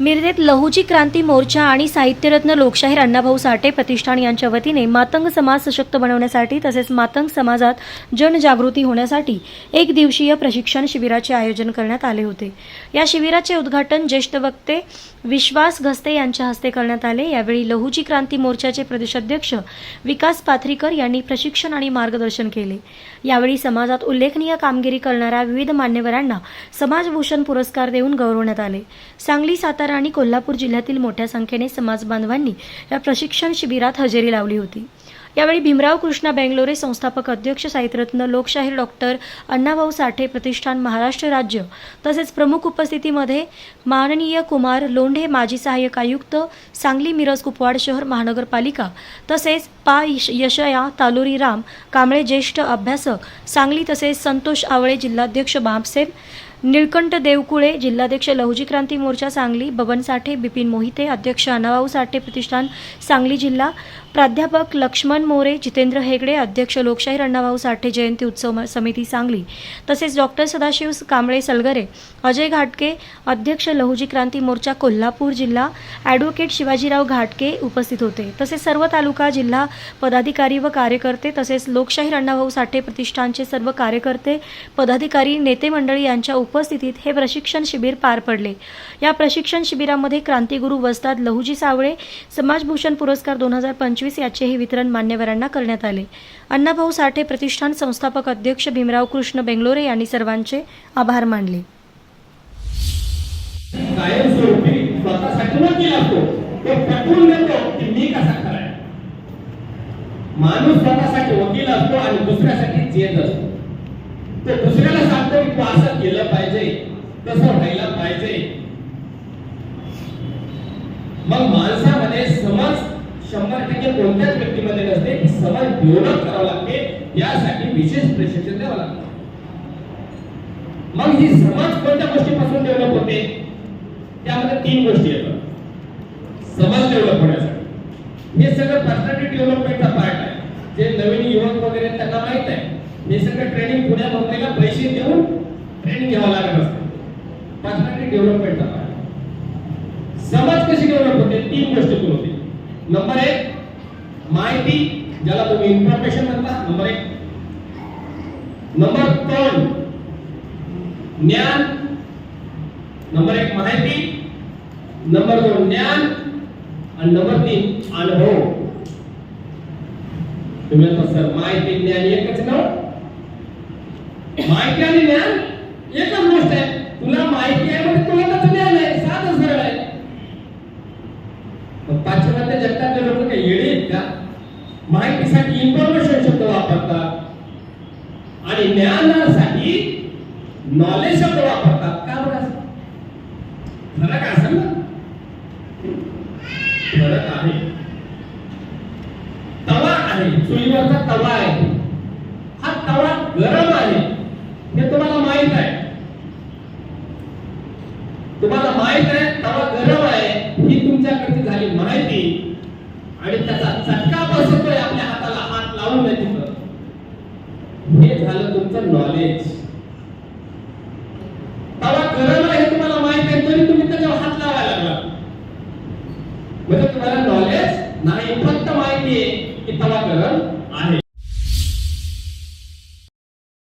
मिरजेत लहुजी क्रांती मोर्चा आणि साहित्यरत्न लोकशाहीर अण्णाभाऊ साठे प्रतिष्ठान यांच्या वतीने मातंग समाज सशक्त बनवण्यासाठी तसेच मातंग समाजात जनजागृती होण्यासाठी एक दिवसीय प्रशिक्षण शिबिराचे आयोजन करण्यात आले होते. या शिबिराचे उद्घाटन ज्येष्ठ वक्ते विश्वास घस्ते यांच्या हस्ते करण्यात आले. यावेळी लहुजी क्रांती मोर्चाचे प्रदेशाध्यक्ष विकास पाथरीकर यांनी प्रशिक्षण आणि मार्गदर्शन केले. यावेळी समाजात उल्लेखनीय कामगिरी करणाऱ्या विविध मान्यवरांना समाजभूषण पुरस्कार देऊन गौरवण्यात आले. सांगली सातारा आणि कोल्हापूर जिल्ह्यातील मोठ्या संख्येने समाज बांधवांनी या प्रशिक्षण शिबिरात हजेरी लावली होती. यावेळी भीमराव कृष्णा बेंगलोरे संस्थापक अध्यक्ष साहित्यरत्न लोकशाहीर डॉक्टर अण्णाभाऊ साठे प्रतिष्ठान महाराष्ट्र राज्य तसेच प्रमुख उपस्थितीमध्ये माननीय कुमार लोंढे माजी सहाय्यक आयुक्त सांगली मिरज कुपवाड शहर महानगरपालिका तसेच पा यशया तालोरी राम कांबळे ज्येष्ठ अभ्यासक सांगली तसेच संतोष आवळे जिल्हाध्यक्ष बापसेब निळकंठ देवकुळे जिल्हाध्यक्ष लहुजी क्रांती मोर्चा सांगली बबन साठे बिपिन मोहिते अध्यक्ष अनाभाऊ साठे प्रतिष्ठान सांगली जिल्हा प्राध्यापक लक्ष्मण मोरे जितेंद्र हेगडे अध्यक्ष लोकशाहीर अण्णाभाऊ साठे जयंती उत्सव समिती सांगली. तसेच डॉक्टर सदाशिव कांबळे सलगरे अजय घाटके अध्यक्ष लहुजी क्रांती मोर्चा कोल्हापूर जिल्हा ॲडव्होकेट शिवाजीराव घाटके उपस्थित होते. तसेच सर्व तालुका जिल्हा पदाधिकारी व कार्यकर्ते तसेच लोकशाहीर अण्णाभाऊ साठे प्रतिष्ठानचे सर्व कार्यकर्ते पदाधिकारी नेते मंडळी यांच्या उप उपस्थितीत हे प्रशिक्षण शिबिर पार पडले. या प्रशिक्षण शिबिरामध्ये क्रांतिगुरू वस्ताद लहुजी सावळे समाजभूषण पुरस्कार दोन हजार पंचवीस याचेही वितरण मान्यवरांना करण्यात आले. अण्णाभाऊ साठे प्रतिष्ठान संस्थापक अध्यक्ष भीमराव कृष्ण बेंगलोरे यांनी सर्वांचे आभार मानले. कायमस्वरूपी स्वतःसाठी वकील असतो. तो पटवून देतो की मी कसा माणूस स्वतःसाठी वकील असतो आणि दुसऱ्यासाठी जेज असतो. तो दुसऱ्याला सांगतो असं केलं पाहिजे तसं व्हायला पाहिजे. मग माणसामध्ये समज शंभर टक्के कोणत्याच व्यक्तीमध्ये नसते समाज समज डेव्हलप करावं लागते यासाठी विशेष प्रशिक्षण द्यावं लागतं. मग ही समज कोणत्या गोष्टीपासून डेव्हलप होते? त्यामध्ये तीन गोष्टी येतात. समज डेव्हलप होण्यासाठी. हे सगळं पर्सनॅलिटी डेव्हलपमेंटचा पार्ट आहे. जे नवीन युवक वगैरे आहेत, त्यांना माहीत आहे. हे सगळं ट्रेनिंग पुण्या मुंबईला पैसे देऊन ट्रेनिंग घ्यावं लागत असते. पर्सनॅलिटी डेव्हलपमेंट झाला. समज कशी डेव्हलप होते? तीन गोष्टीतून होते. नंबर एक माहिती ज्याला तुम्ही इन्फॉर्मेशन म्हणता नंबर एक. नंबर दोन ज्ञान. नंबर एक माहिती. नंबर दोन ज्ञान. आणि नंबर तीन अनुभव. तुम्ही म्हणता सर माहिती ज्ञान एकच ना? माहिती आणि ज्ञान एकच गोष्ट आहे तुला माहिती आहे म्हणजे तुला तर ज्ञान आहे साधं सरळ आहे. मग पाश्चिमात्य जगतातले लोक काही येडे आहेत का? माहितीसाठी इन्फॉर्मेशन शब्द वापरतात. आणि ज्ञानासाठी नॉलेज शब्द वापरतात. का बरं फरक असेल ना? फरक आहे. तवा आहे चुलीवरचा तवा आहे. हा तवा गरम आहे. माहिती आणि त्याचा चटका बसतोय आपल्या हाताला हात लावून देते हे झालं तुमचं नॉलेज तवा गरम नाही तुम्हाला माहीत आहे तरी तुम्ही त्याच्यावर हात लावायला लागला. म्हणजे तुम्हाला नॉलेज नाही फक्त माहिती आहे की तवा करण